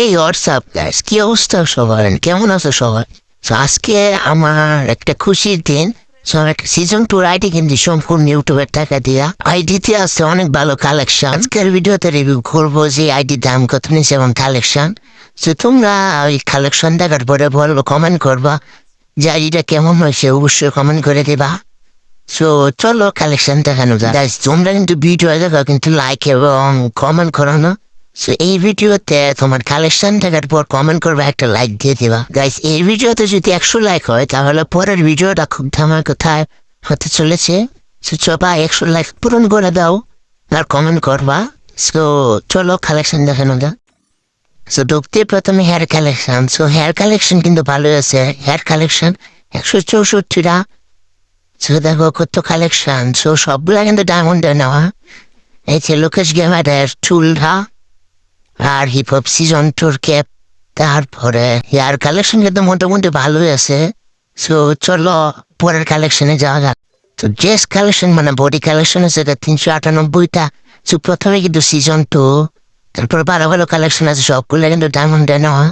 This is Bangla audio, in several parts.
এই হোয়াটসঅ্যাপ গ্যাস কি অবস্থা সবার? কেমন আছো সবাই So, আজকে আমার একটা খুশির দিন। একটা সিজন টুর আইডি কিন্তু সম্পূর্ণ ইউটিউবের টাকা দিয়া। আইডিতে আছে অনেক ভালো কালেকশন আজকের ভিডিওতে রিভিউ করব যে আইডি দাম কত নিচ্ছে এবং কালেকশন তো তোমরা ওই কালেকশন দেখার পরে বলব কমেন্ট করবা। যে আইডিটা কেমন হয়েছে অবশ্যই কমেন্ট করে দিবা। সো চলো কালেকশন দেখানো যায় তোমরা কিন্তু ভিডিও দেখো কিন্তু লাইক এবং কমেন্ট করো না। সো এই ভিডিওতে তোমার কালেকশন দেখার পর কমেন্ট করবে একটা লাইক দিয়ে দিবা। গাইস এই ভিডিওতে যদি একশো লাইক হয়, তাহলে পরের ভিডিওটা খুব ধামার কোথায় হতে চলেছে। সো চপা একশো লাইক পূরণ করে দাও আর কমেন্ট করবা। সো চলো কালেকশন দেখানো যাক। সো ঢুকতে প্রথমে hair collection so hair collection কিন্তু ভালো আছে। হেয়ার কালেকশন একশো চৌষট্টিটা সো দেখো কত কালেকশন সো সবগুলা কিন্তু ডায়মন্ডে নেওয়া। এই যে লোকেশ গেমারের চুলটা আর হিপ হপ সিজন টুর ক্যাপ তারপরে হেয়ার কালেকশন কিন্তু মোটামুটি ভালোই আছে। সো চলো পরের কালেকশনে যাওয়া যাক। তো ড্রেস কালেকশন মানে বডি কালেকশন আছে, এটা তিনশো আটানব্বইটা। সো প্রথমে কিন্তু সিজন টু তারপর ভালো ভালো কালেকশন আছে, সবগুলো কিন্তু ডায়মন্ডে নেওয়া।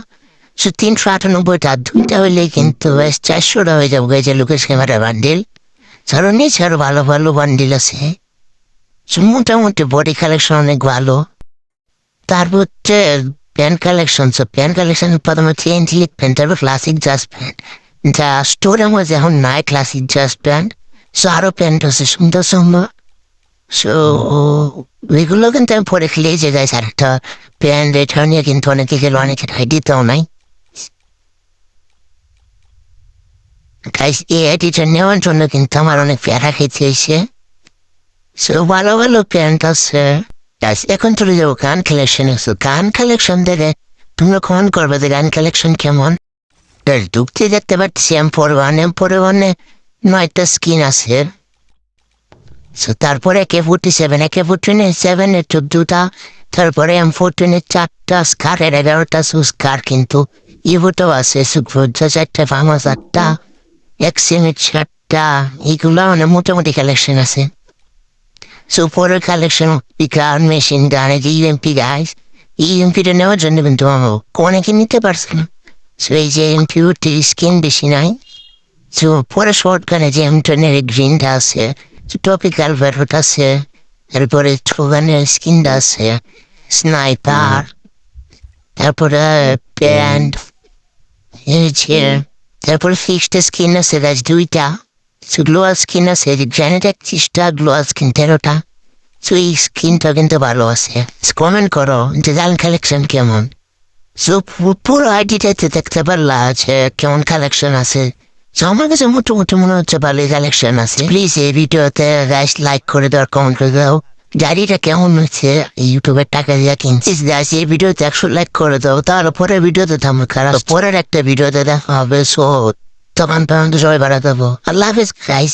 সো তিনশো আটানব্বইটা, দুইটা হইলে কিন্তু বেশ চারশোটা হয়ে যাবে যে লোকেশ ক্যামেরা বান্ডিল ধরো নিচে আরও ভালো ভালো বান্ডিল আছে। সো মোটামুটি বডি কালেকশন অনেক ভালো। তারপর হচ্ছে pant collection so pant collection প্রথমে চেঞ্জ লিখবেন তারপর ক্লাসিক জাস্ট প্যান্ট যা স্টোরের মধ্যে এখন নাই ক্লাসিক জাস্ট প্যান্ট সো আরও প্যান্ট আছে সুন্দর সুন্দর। সো এগুলো কিন্তু আমি পরে খেলে যে গাইছে আরেকটা প্যান্ট এটা নিয়ে কিন্তু অনেকে গেলে, অনেকে আইডিতেও নাই। গাইস এই আইডিটা নেওয়ার জন্য কিন্তু আমার অনেক প্যারা খেতে হয়েছে সো ভালো ভালো প্যান্ট আছে গাইস এখন চলে যাব গান কালেকশন আছে গান কালেকশন দেখে তোমরা কমেন্ট করবে যে গান কালেকশন কেমন? Guys, ঢুকতে দেখতে পাচ্ছি M four one M four ওয়ানে নয়টা স্কিন আছে। সো তারপরে একে ফোর্টি সেভেন একে ফোরটিনে সেভেনের চোদ্দটা তারপরে এম ফোরটিনের চারটা স্কারের এগারোটা সুস্কার কিন্তু ইভোটাও আছে সুখভোজ্য চারটা ফার্মাস আটটা এক্সিমের চারটা এগুলো মানে মোটামুটি কালেকশন আছে। পরের কালেকশন পিকার মেশিন গানে যে ইউএমপি গাইস ইউএমপিটা নেওয়ার জন্য কিন্তু অনেকে নিতে পারছে না সো এই যে এমপিউটি স্কিন বেশি নাই সো পরে শর্ট গানে যে এমটনের গ্রিনটা আছে টপিক্যাল ভ্যারোট আছে তারপরে ছোগানের স্কিনটা আছে স্নাইপার তারপরে প্যান্ট তারপরে ফিক্সড স্কিন আছে গাছ দুইটা সো গ্লোয়াল স্কিন আছে গ্রানেট একত্রিশটা গ্লোয়াল তেরোটা সো এই স্কিনটা কিন্তু ভালো আছে কমেন্ট করো যে গান কালেকশন কেমন সো পুরো আইডিটাতে দেখতে পারলা যে কেমন কালেকশন আছে So, আমার কাছে মোটামুটি মনে হচ্ছে ভালোই কালেকশন আছে প্লিজ এই ভিডিওতে গাইস লাইক করে দাও কমেন্ট করে দাও গাড়িটা কেমন হচ্ছে ইউটিউবের টাকা দিয়ে কিনছিস গাইস এই ভিডিওতে একশো লাইক করে দাও তাহলে পরের ভিডিওতে থামো খারাপ পরের একটা ভিডিওতে দেখা হবে so তখন পর্যন্ত সবাই ভালো থাকবো আল্লাহ হাফিজ গাইস